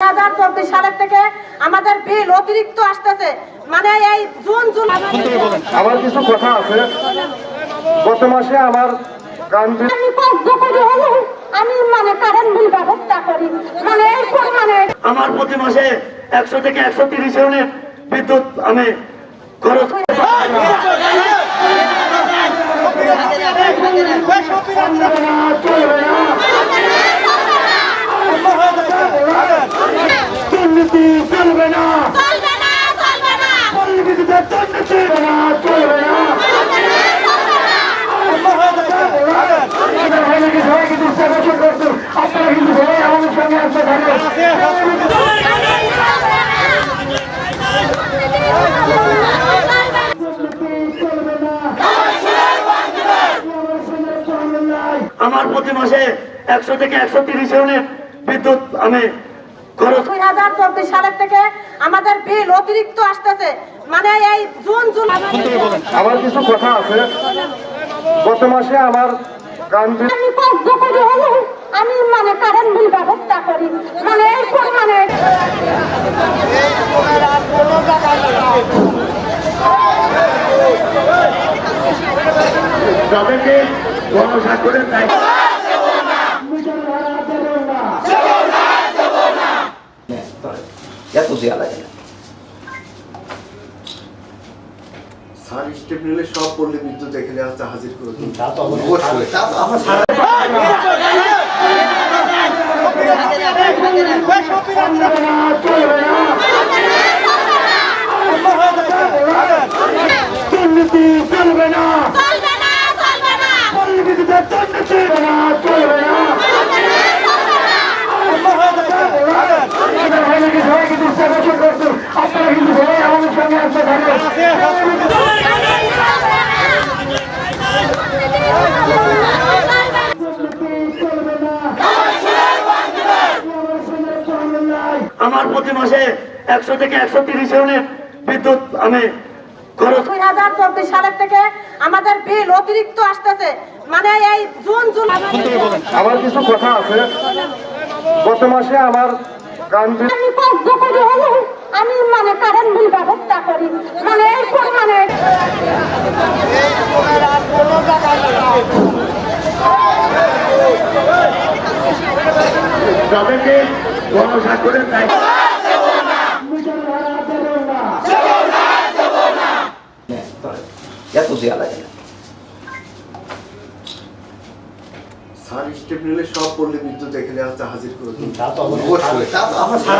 হাজার চব্বিশ সালের থেকে আমাদের বিল অতিরিক্ত আসতেছে। মানে এই জুন জুন আমার কিছু কথা আছে? গত মাসে আমার আমি মানে কারেন্ট বিল ব্যবস্থা করি। মানে এই পরিমাণে আমার প্রতি মাসে একশো থেকে একশো তিরিশ ইউনিট বিদ্যুৎ আমি খরচ দুর্নীতি চলবে না চলবে না চলবে না দুর্নীতিতে দুর্নীতি না চলবে না ভাই নাকি সবাই কিন্তু সেবা করছেন আপনারা কিন্তু সবাই আমাদের সঙ্গে আসতে থাকেন আমার প্রতি মাসে একশো থেকে একশো তিরিশ ইউনিট বিদ্যুৎ আমি দুই হাজার চব্বিশ সালের থেকে আমাদের বিল অতিরিক্ত আসতেছে। মানে এই জুন জুন আমার কিছু কথা আছে। গত মাসে আমার আমি কর্য করি আমি মানে কারেন্ট বিল ব্যবস্থা করি। মানে এই পরিমাণে যাদেরকে গণস্বাক্ষরের দায়িত্ব এত দেওয়া লাগে না স্যার স্টেপ নিলে সব পল্লী বিদ্যুৎ এখানে আসতে হাজির করে দিন। অবশ্যই। তা তো আমরা সারা দুর্নীতি চলবে না চলবে না চলবে না দুর্নীতিতে দুর্নীতি না চলবে না ভাই নাকি সবাই কিন্তু সেবা করছেন আপনারা কিন্তু সবাই আমাদের সঙ্গে আসতে থাকেন আমার প্রতি মাসে একশো থেকে একশো তিরিশ ইউনিট বিদ্যুৎ আমি দুই হাজার চব্বিশ সালের থেকে আমাদের বিল অতিরিক্ত আসতেছে। মানে এই জুন জুন আমার কিছু কথা আছে? গত মাসে আমার আমি মানে কারেন্ট বিল ব্যবস্থা করি। মানে এই পরিমাণে। যাদেরকে গণস্বাক্ষরের দায়িত্ব এত দেওয়া লাগে না। স্যার স্টেপ নিলে সব পল্লী বিদ্যুৎ এখানে আসতে হাজির করে দিন। তা তো আমরা সারা